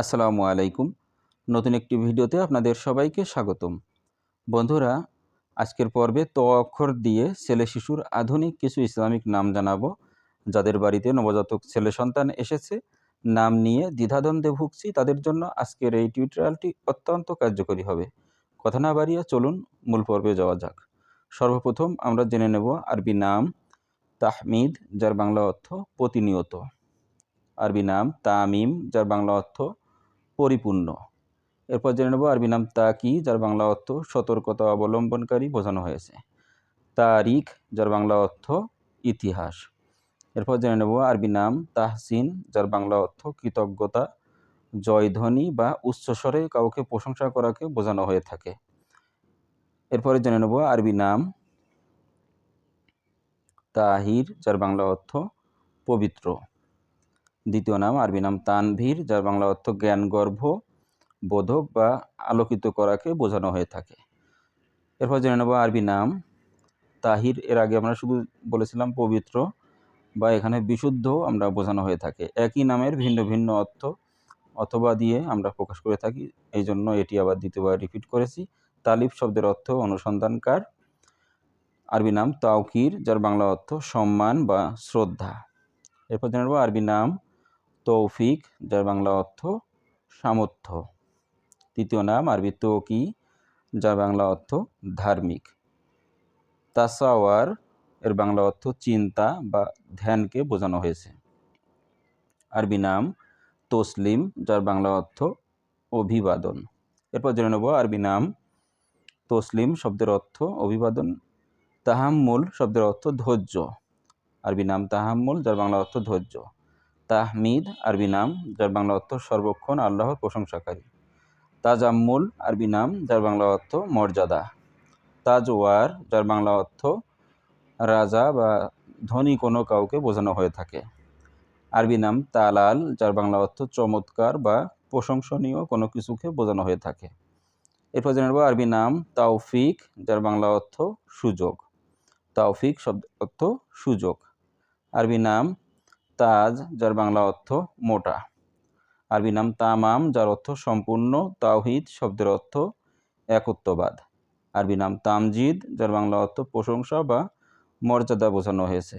আসসালামু আলাইকুম। নতুন একটি ভিডিওতে আপনাদের সবাইকে স্বাগতম। বন্ধুরা, আজকের পর্বে ত অক্ষর দিয়ে ছেলে শিশুর আধুনিক কিছু ইসলামিক নাম জানাব, যাদের বাড়িতে নবজাতক ছেলে সন্তান এসেছে। নাম নিয়ে দ্বিধাদ্বন্দ্বে ভুগছি, তাদের জন্য আজকের এই টিউটোরিয়ালটি অত্যন্ত কার্যকরী হবে। কথা না বাড়িয়ে চলুন, মূল পর্বে যাওয়া যাক। সর্বপ্রথম আমরা জেনে নেব আরবি নাম তাহমিদ, যার বাংলা অর্থ প্রতিনিয়ত। আরবি নাম তামিম, যার বাংলা অর্থ পরিপূর্ণ। এরপর জেনে নেব আরবি নাম তাকি যার বাংলা অর্থ সতর্কতা অবলম্বনকারী বোঝানো হয়েছে। তারিখ, যার বাংলা অর্থ ইতিহাস। এরপর জেনে নেব আরবি নাম তাহসিন, যার বাংলা অর্থ কৃতজ্ঞতা, জয়ধ্বনি বা উচ্চস্বরে কাউকে প্রশংসা করাকে বোঝানো হয়ে থাকে। এরপরে জেনে নেব আরবি নাম তাহির, যার বাংলা অর্থ পবিত্র। দ্বিতীয় নাম আরবি নাম তানভীর, যার বাংলা অর্থ জ্ঞানগর্ভ বোধক বা আলোকিত করাকে বোঝানো হয়ে থাকে। এরপর জেনে নেব আরবি নাম। তাহির, এর আগে আমরা শুধু বলেছিলাম পবিত্র বা এখানে বিশুদ্ধ আমরা বোঝানো হয়ে থাকে। একই নামের ভিন্ন ভিন্ন অর্থ অথবা দিয়ে আমরা প্রকাশ করে থাকি। এই জন্য এটি আবার দ্বিতীয়বার রিপিট করেছি। তালিফ শব্দের অর্থ অনুসন্ধানকার। আরবি নাম তাওকির, যার বাংলা অর্থ সম্মান বা শ্রদ্ধা। এরপর জেনে নেব আরবি নাম। তৌফিক যার বাংলা অর্থ, সামর্থ্য। তৃতীয় নাম, আরবি তোকি যার বাংলা অর্থ, ধার্মিক। তাসাওয়ার, এর বাংলা অর্থ চিন্তা বা ধ্যানকে বোঝানো হয়েছে। আরবি নাম, তসলিম, যার বাংলা অর্থ অভিবাদন। এরপর জেনে নেব আরবি নাম, তসলিম শব্দের অর্থ অভিবাদন, তাহাম্মুল শব্দের অর্থ ধৈর্য। আরবি নাম, তাহাম্মুল, যার বাংলা অর্থ ধৈর্য। তাহমিদ আরবি নাম, যার বাংলা অর্থ সর্বক্ষণ আল্লাহর প্রশংসাকারী। তাজাম্মুল আরবি নাম, যার বাংলা অর্থ মর্যাদা। তাজওয়ার, যার বাংলা অর্থ রাজা বা ধনী কোনো কাউকে বোঝানো হয়ে থাকে। আরবি নাম তালাল, যার বাংলা অর্থ চমৎকার বা প্রশংসনীয় কোনো কিছুকে বোঝানো হয়ে থাকে। এরপর জেনে নেব আরবি নাম তাওফিক, যার বাংলা অর্থ সুযোগ। তাওফিক শব্দ অর্থ সুযোগ। আরবি নাম তাজ, যার বাংলা অর্থ মোটা। আরবি নাম তামাম, যার অর্থ সম্পূর্ণ, তাওহিদ শব্দের অর্থ একত্ববাদ। আরবি নাম তামজিদ, যার বাংলা অর্থ প্রশংসা বা মর্যাদা বোঝানো হয়েছে।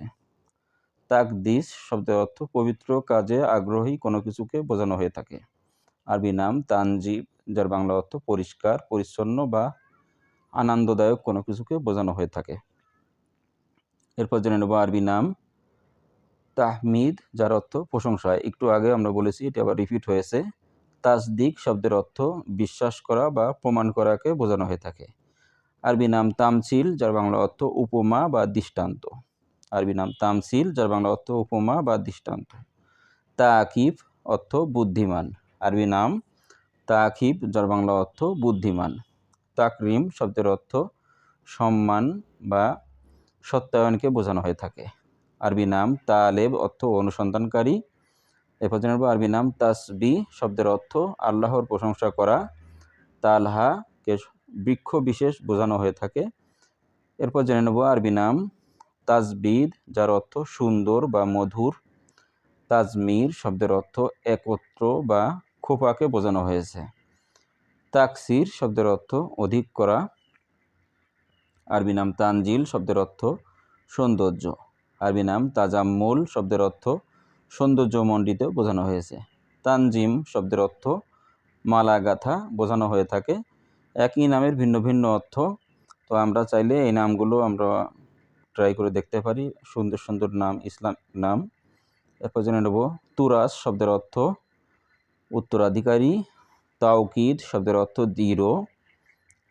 তাকদিস শব্দের অর্থ পবিত্র, কাজে আগ্রহী কোনো কিছুকে বোঝানো হয়ে থাকে। আরবি নাম তানজিব, যার বাংলা অর্থ পরিষ্কার, পরিচ্ছন্ন বা আনন্দদায়ক কোনো কিছুকে বোঝানো হয়ে থাকে। এরপর জেনে নেব আরবি নাম তাহমিদ, যার অর্থ প্রশংসা একটু আগে আমরা বলেছি, এটি আবার রিপিট হয়েছে। তাসদিক শব্দের অর্থ বিশ্বাস করা বা প্রমাণ করাকে বোঝানো হয়ে থাকে। আরবি নাম তামছিল যার বাংলা অর্থ উপমা বা দৃষ্টান্ত। আরবি নাম তামসিল, যার বাংলা অর্থ উপমা বা দৃষ্টান্ত। তাকিব, অর্থ বুদ্ধিমান। আরবি নাম তাকিব, যার বাংলা অর্থ বুদ্ধিমান। তাকরিম শব্দের অর্থ সম্মান বা সত্যায়নকে বোঝানো হয়ে থাকে। আরবি নাম তালেব অর্থ অনুসন্ধানকারী। এরপর জানাব আরবি নাম তাসবি শব্দের অর্থ আল্লাহর প্রশংসা করা। তালহাকে বৃক্ষ বিশেষ বোঝানো হয়ে থাকে। এরপর জেনে নেব আরবি নাম তাজবিদ যার অর্থ সুন্দর বা মধুর। তাজমির শব্দের অর্থ একত্র বা খোপাকে বোঝানো হয়েছে। তাকসির শব্দের অর্থ অধিক করা। আরবি নাম তানজিল শব্দের অর্থ সৌন্দর্য। আরবি নাম তাজাম্মুল শব্দের অর্থ সৌন্দর্যমণ্ডিত বোঝানো হয়েছে। তানজিম শব্দের অর্থ মালা গাথা বোঝানো হয়ে থাকে। একই নামের ভিন্ন ভিন্ন অর্থ। তো আমরা চাইলে এই নামগুলো আমরা ট্রাই করে দেখতে পারি। সুন্দর সুন্দর নাম, ইসলাম নাম। এরপর জেনে নেব তুরাস শব্দের অর্থ উত্তরাধিকারী। তাওকিদ শব্দের অর্থ দৃঢ়।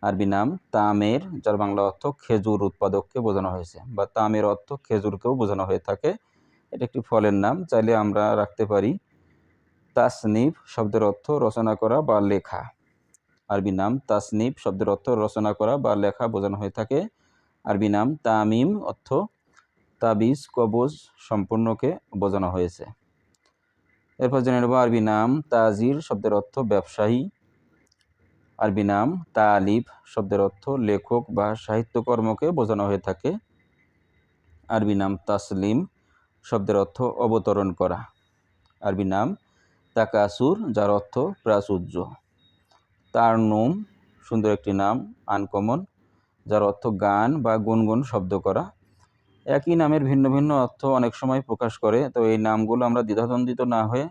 আরবি নাম তামের, যার বাংলা অর্থ খেজুর উৎপাদককে বোঝানো হয়েছে বা তামের অর্থ খেজুরকেও বোঝানো হয়ে থাকে। এটা একটি ফলের নাম, চাইলে আমরা রাখতে পারি তাসনিফ শব্দের অর্থ রচনা করা বা লেখা। আরবি নাম তাসনিফ শব্দের অর্থ রচনা করা বা লেখা বোঝানো হয়ে থাকে। আরবি নাম তামিম অর্থ তাবিজ, কবজ সম্পূর্ণকে বোঝানো হয়েছে। এরপর জেনে নেব আরবি নাম তাজির শব্দের অর্থ ব্যবসায়ী। আরবি নাম তালিফ শব্দের অর্থ লেখক বা সাহিত্যকর্মকে বোঝানো হয়ে থাকে। আরবি নাম তাসলিম শব্দের অর্থ অবতরণ করা। আরবি নাম তাকাসুর, যার অর্থ প্রাচুর্য। তার নোম সুন্দর একটি নাম, আনকমন, যার অর্থ গান বা গুনগুন শব্দ করা। একই নামের ভিন্ন ভিন্ন অর্থ অনেক সময় প্রকাশ করে তো এই নামগুলো আমরা দ্বিধাদ্বন্দ্বিত না হয়ে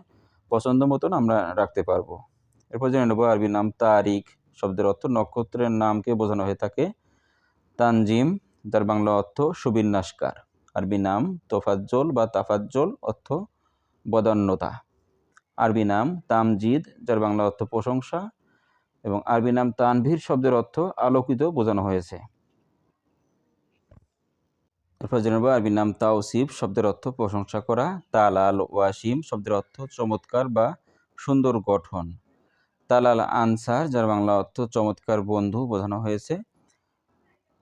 পছন্দ মতন আমরা রাখতে পারব। এরপর জেনে নেব আরবি নাম তারিখ। শব্দের অর্থ নক্ষত্রের নামকে বোঝানো হয়ে থাকে। তানজিম, যার বাংলা অর্থ সুবিন্যাসকার। আরবি নাম তোফাজ্জল বা তাফাজ্জল, অর্থ বদান্যতা। আরবি নাম তামজিদ, যার বাংলা অর্থ প্রশংসা। এবং আরবি নাম তানভীর শব্দের অর্থ আলোকিত, বোঝানো হয়েছে। এরপর জেনে নেব আরবি নাম তাওসিফ, শব্দের অর্থ প্রশংসা করা। তালাল, ওয়াসিম, শব্দের অর্থ চমৎকার বা সুন্দর গঠন। তালাল আনসার, যার বাংলা অর্থ চমৎকার বন্ধু বোঝানো হয়েছে।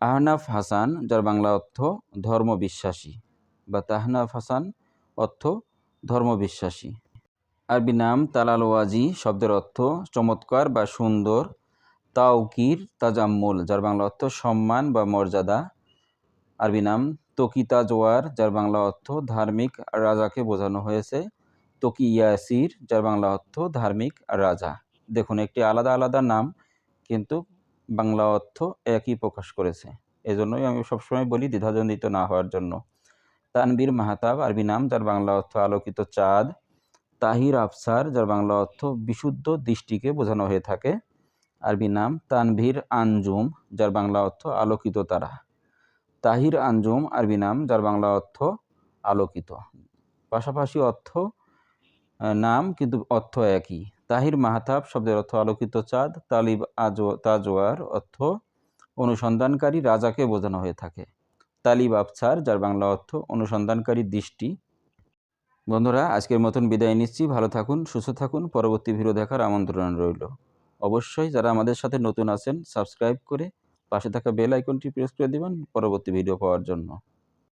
আহনাফ হাসান, যার বাংলা অর্থ ধর্ম বিশ্বাসী বা তাহনাফ হাসান অর্থ ধর্ম বিশ্বাসী আরবি নাম তালাল ওয়াজি, শব্দের অর্থ চমৎকার বা সুন্দর, তাওকির, তাজাম্মুল, যার বাংলা অর্থ সম্মান বা মর্যাদা। আরবি নাম তকিতা জোয়ার, যার বাংলা অর্থ ধার্মিক রাজাকে বোঝানো হয়েছে। তকি ইয়াসির, যার বাংলা অর্থ ধার্মিক রাজা। দেখুন, একটি আলাদা আলাদা নাম, কিন্তু বাংলা অর্থ একই প্রকাশ করেছে। এজন্যই আমি সবসময় বলি, দ্বিধাদ্বন্দ্বিত না হওয়ার জন্য। তানবীর মাহাতাব আরবি নাম, যার বাংলা অর্থ আলোকিত চাঁদ। তাহির আফসার, যার বাংলা অর্থ বিশুদ্ধ দৃষ্টিকে বোঝানো হয়ে থাকে। আরবি নাম, তানভীর আঞ্জুম যার বাংলা অর্থ আলোকিত তারা। তাহির আঞ্জুম আরবি নাম, যার বাংলা অর্থ আলোকিত। পাশাপাশি অর্থ নাম, কিন্তু অর্থ একই। তাহির মাহাতাব শব্দের অর্থ আলোকিত চাঁদ, তালিব আজো তাজোয়ার অর্থ অনুসন্ধানকারী রাজাকে বোঝানো হয়ে থাকে। তালিব আফসার যার বাংলা অর্থ অনুসন্ধানকারী দৃষ্টি। বন্ধুরা, আজকের মতন বিদায় নিচ্ছি। ভালো থাকুন, সুস্থ থাকুন। পরবর্তী ভিডিও দেখার আমন্ত্রণ রইল। অবশ্যই যারা আমাদের সাথে নতুন আছেন, সাবস্ক্রাইব করে পাশে থাকা বেল আইকনটি প্রেস করে দেবেন পরবর্তী ভিডিও পাওয়ার জন্য।